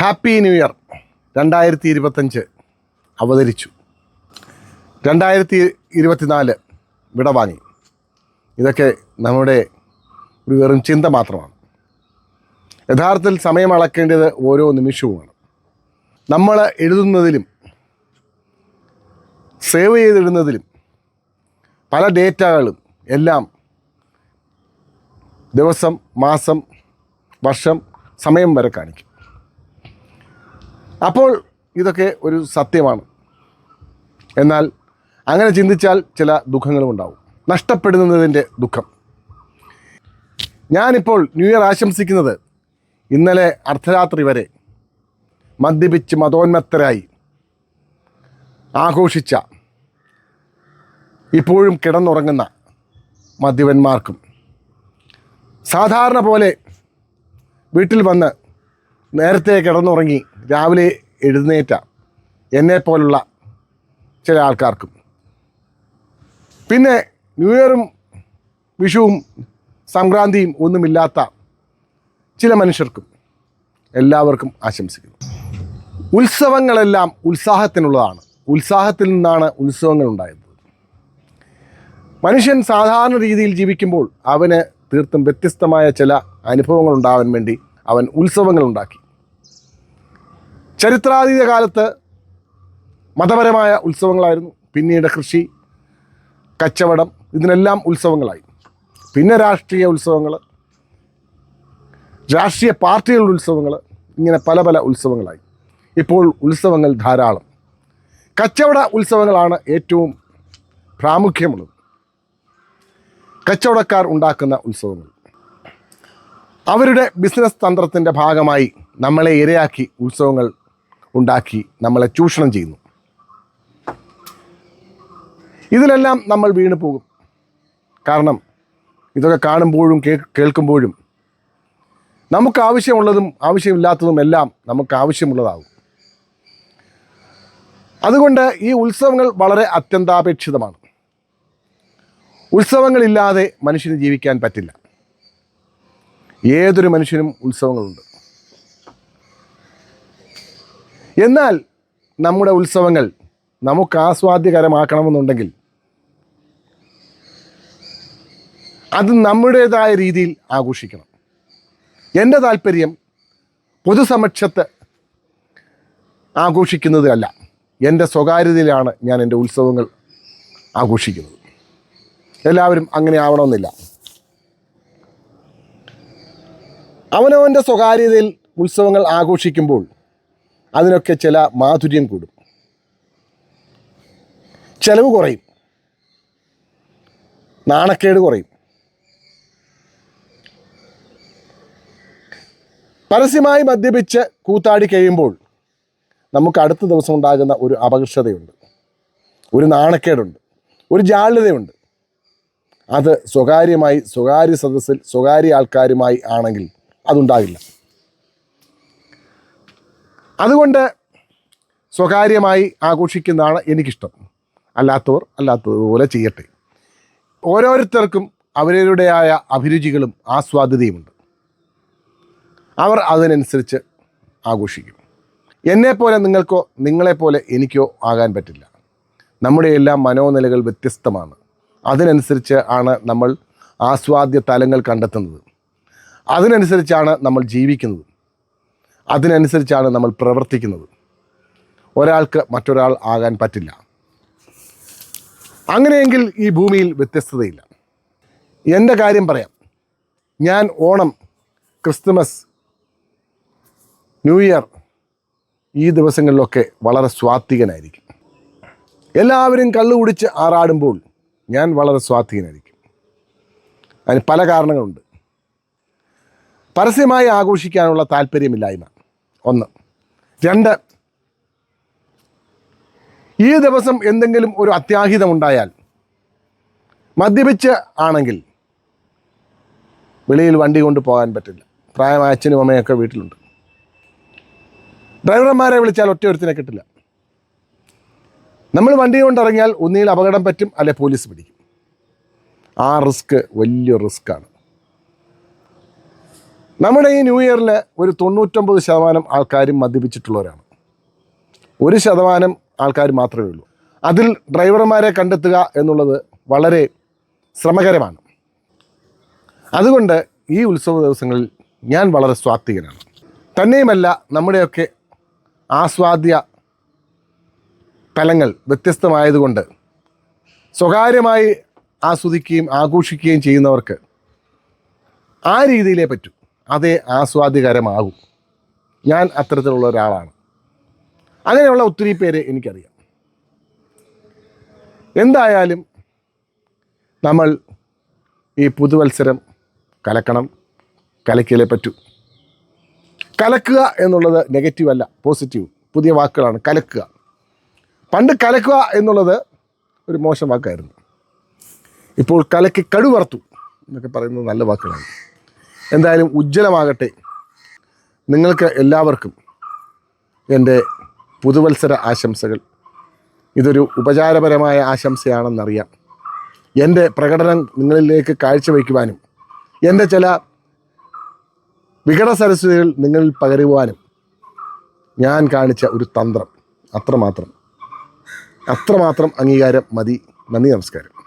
Happy new year രണ്ടായിരത്തി ഇരുപത്തഞ്ച് അവതരിച്ചു. രണ്ടായിരത്തി ഇരുപത്തിനാല് വിട വാങ്ങി ഇതൊക്കെ നമ്മുടെ ഒരു വെറും ചിന്ത മാത്രമാണ്. യഥാർത്ഥത്തിൽ സമയം അളക്കേണ്ടത് ഓരോ നിമിഷവുമാണ്. നമ്മൾ എഴുതുന്നതിലും സേവ് ചെയ്തിടുന്നതിലും പല ഡേറ്റകളും എല്ലാം ദിവസം മാസം വർഷം സമയം വരെ കാണിക്കും. അപ്പോൾ ഇതൊക്കെ ഒരു സത്യമാണ്. എന്നാൽ അങ്ങനെ ചിന്തിച്ചാൽ ചില ദുഃഖങ്ങളും ഉണ്ടാവും നഷ്ടപ്പെടുന്നതിന്റെ ദുഃഖം. ഞാനിപ്പോൾ ന്യൂ ഇയർ ആശംസിക്കുന്നത് ഇന്നലെ അർദ്ധരാത്രി വരെ മദ്യപിച്ച് മതോന്മത്തരായി ആഘോഷിച്ച ഇപ്പോഴും കിടന്നുറങ്ങുന്ന മദ്യപന്മാർക്കും സാധാരണ പോലെ വീട്ടിൽ വന്ന് നേരത്തെ കിടന്നുറങ്ങി രാവിലെ എഴുന്നേറ്റ എന്നെപ്പോലുള്ള ചില ആൾക്കാർക്കും. പിന്നെ ന്യൂ ഇയറും വിഷുവും സംക്രാന്തിയും ഒന്നുമില്ലാത്ത ചില മനുഷ്യർക്കും എല്ലാവർക്കും ആശംസിക്കുന്നു. ഉത്സവങ്ങളെല്ലാം ഉത്സാഹത്തിനുള്ളതാണ്. ഉത്സാഹത്തിൽ നിന്നാണ് ഉത്സവങ്ങൾ ഉണ്ടായത്. മനുഷ്യൻ സാധാരണ രീതിയിൽ ജീവിക്കുമ്പോൾ അവന് തീർത്തും വ്യത്യസ്തമായ ചില അനുഭവങ്ങൾ ഉണ്ടാവാൻ വേണ്ടി അവൻ ഉത്സവങ്ങൾ ഉണ്ടാക്കി. ചരിത്രാതീത കാലത്ത് മതപരമായ ഉത്സവങ്ങളായിരുന്നു. പിന്നീട് കൃഷി കച്ചവടം ഇതിനെല്ലാം ഉത്സവങ്ങളായി. പിന്നെ രാഷ്ട്രീയ ഉത്സവങ്ങൾ രാഷ്ട്രീയ പാർട്ടികളുടെ ഉത്സവങ്ങൾ ഇങ്ങനെ പല പല ഉത്സവങ്ങളായി. ഇപ്പോൾ ഉത്സവങ്ങൾ ധാരാളം. കച്ചവട ഉത്സവങ്ങളാണ് ഏറ്റവും പ്രാമുഖ്യമുള്ളത്. കച്ചവടക്കാർ ഉണ്ടാക്കുന്ന ഉത്സവങ്ങൾ. അവരുടെ ബിസിനസ് തന്ത്രത്തിന്റെ ഭാഗമായി നമ്മളെ ഇരയാക്കി ഉത്സവങ്ങൾ ഉണ്ടാക്കി നമ്മളെ ചൂഷണം ചെയ്യുന്നു. ഇതിലെല്ലാം നമ്മൾ വീണു പോകും. കാരണം ഇതൊക്കെ കാണുമ്പോഴും കേ കേൾക്കുമ്പോഴും നമുക്ക് ആവശ്യമുള്ളതും ആവശ്യമില്ലാത്തതും എല്ലാം നമുക്ക് ആവശ്യമുള്ളതാകും. അതുകൊണ്ട് ഈ ഉത്സവങ്ങൾ വളരെ അത്യന്താപേക്ഷിതമാണ്. ഉത്സവങ്ങളില്ലാതെ മനുഷ്യന് ജീവിക്കാൻ പറ്റില്ല. ഏതൊരു മനുഷ്യനും ഉത്സവങ്ങളുണ്ട്. എന്നാൽ നമ്മുടെ ഉത്സവങ്ങൾ നമുക്ക് ആസ്വാദ്യകരമാക്കണമെന്നുണ്ടെങ്കിൽ അത് നമ്മുടേതായ രീതിയിൽ ആഘോഷിക്കണം. എന്റെ താല്പര്യം പൊതുസമക്ഷത്ത് ആഘോഷിക്കുന്നതല്ല. എന്റെ സ്വകാര്യതയിലാണ് ഞാൻ എന്റെ ഉത്സവങ്ങൾ ആഘോഷിക്കുന്നത്. എല്ലാവരും അങ്ങനെ ആവണമെന്നില്ല. അവനവന്റെ സ്വകാര്യതയിൽ ഉത്സവങ്ങൾ ആഘോഷിക്കുമ്പോൾ അതിനൊക്കെ ചില മാധുര്യം കൂടും. ചിലവ് കുറയും. നാണക്കേട് കുറയും. പരസ്യമായി മദ്യപിച്ച് കൂത്താടി കഴിയുമ്പോൾ നമുക്ക് അടുത്ത ദിവസം ഉണ്ടാകുന്ന ഒരു അപകർഷതയുണ്ട്. ഒരു നാണക്കേടുണ്ട്. ഒരു ജാള്യതയുണ്ട്. അത് സ്വകാര്യമായി സ്വകാര്യ സദസ്സിൽ സ്വകാര്യ ആൾക്കാരുമായി ആണെങ്കിൽ അതുണ്ടാകില്ല. അതുകൊണ്ട് സ്വകാര്യമായി ആഘോഷിക്കുന്നതാണ് എനിക്കിഷ്ടം. അല്ലാത്തവർ അല്ലാത്തതുപോലെ ചെയ്യട്ടെ. ഓരോരുത്തർക്കും അവരുടേതായ അഭിരുചികളും ആസ്വാദ്യതയുമുണ്ട്. അവർ അതിനനുസരിച്ച് ആഘോഷിക്കും. എന്നെപ്പോലെ നിങ്ങൾക്കോ നിങ്ങളെപ്പോലെ എനിക്കോ ആകാൻ പറ്റില്ല. നമ്മുടെ എല്ലാം മനോനിലകൾ വ്യത്യസ്തമാണ്. അതിനനുസരിച്ച് ആണ് നമ്മൾ ആസ്വാദ്യ തലങ്ങൾ കണ്ടെത്തുന്നത്. അതിനനുസരിച്ചാണ് നമ്മൾ ജീവിക്കുന്നത്. അതിനനുസരിച്ചാണ് നമ്മൾ പ്രവർത്തിക്കുന്നത്. ഒരാൾക്ക് മറ്റൊരാൾ ആകാൻ പറ്റില്ല. അങ്ങനെയെങ്കിൽ ഈ ഭൂമിയിൽ വ്യത്യസ്തതയില്ല. എന്റെ കാര്യം പറയാം. ഞാൻ ഓണം ക്രിസ്തുമസ് ന്യൂ ഇയർ ഈ ദിവസങ്ങളിലൊക്കെ വളരെ സ്വാത്വികനായിരിക്കും. എല്ലാവരും കള്ളു കുടിച്ച് ആറാടുമ്പോൾ ഞാൻ വളരെ സ്വാത്വികനായിരിക്കും. അതിന് പല കാരണങ്ങളുണ്ട്. പരസ്യമായി ആഘോഷിക്കാനുള്ള താല്പര്യമില്ലായ്മ. ഒന്ന്. രണ്ട്. ഈ ദിവസം എന്തെങ്കിലും ഒരു അത്യാഹിതമുണ്ടായാൽ മദ്യപിച്ച് ആണെങ്കിൽ വെളിയിൽ വണ്ടി കൊണ്ട് പോകാൻ പറ്റില്ല. പ്രായമായ അച്ഛനും അമ്മയൊക്കെ വീട്ടിലുണ്ട്. ഡ്രൈവർമാരെ വിളിച്ചാൽ ഒറ്റ ഒരുത്തിനെ കിട്ടില്ല. നമ്മൾ വണ്ടി കൊണ്ടിറങ്ങിയാൽ ഒന്നിയിൽ അപകടം പറ്റും അല്ലെ പോലീസ് പിടിക്കും. ആ റിസ്ക് വലിയ റിസ്ക്കാണ്. നമ്മുടെ ഈ ന്യൂ ഇയറിൽ ഒരു തൊണ്ണൂറ്റൊമ്പത് ശതമാനം ആൾക്കാരും മദ്യപിച്ചിട്ടുള്ളവരാണ്. ഒരു ശതമാനം ആൾക്കാർ മാത്രമേ ഉള്ളൂ. അതിൽ ഡ്രൈവർമാരെ കണ്ടെത്തുക എന്നുള്ളത് വളരെ ശ്രമകരമാണ്. അതുകൊണ്ട് ഈ ഉത്സവ ദിവസങ്ങളിൽ ഞാൻ വളരെ സ്വാത്വികനാണ്. തന്നെയുമല്ല നമ്മുടെയൊക്കെ ആസ്വാദ്യ തലങ്ങൾ വ്യത്യസ്തമായതുകൊണ്ട് സ്വകാര്യമായി ആസ്വദിക്കുകയും ആഘോഷിക്കുകയും ചെയ്യുന്നവർക്ക് ആ രീതിയിലേ പറ്റൂ. അതേ ആസ്വാദ്യകരമാകും. ഞാൻ അത്തരത്തിലുള്ള ഒരാളാണ്. അങ്ങനെയുള്ള ഒത്തിരി പേര് എനിക്കറിയാം. എന്തായാലും നമ്മൾ ഈ പുതുവത്സരം കലക്കണം കലക്കിയാലേ പറ്റൂ. കലക്കുക എന്നുള്ളത് നെഗറ്റീവ് അല്ല പോസിറ്റീവ് പുതിയ വാക്കുകളാണ് കലക്കുക. പണ്ട് കലക്കുക എന്നുള്ളത് ഒരു മോശം വാക്കായിരുന്നു. ഇപ്പോൾ കലക്കി കടുവർത്തു എന്നൊക്കെ പറയുന്നത് നല്ല വാക്കുകളാണ്. എന്തായാലും ഉജ്ജ്വലമാകട്ടെ. നിങ്ങൾക്ക് എല്ലാവർക്കും എന്റെ പുതുവത്സര ആശംസകൾ. ഇതൊരു ഉപചാരപരമായ ആശംസയാണെന്നറിയാം. എന്റെ പ്രകടനം നിങ്ങളിലേക്ക് കാഴ്ചവെക്കുവാനും എന്റെ ചില വികട സരസ്വതികൾ നിങ്ങളിൽ പകരുവാനും ഞാൻ കാണിച്ച ഒരു തന്ത്രം. അത്രമാത്രം. അത്രമാത്രം അംഗീകാരം മതി. നന്ദി നമസ്കാരം.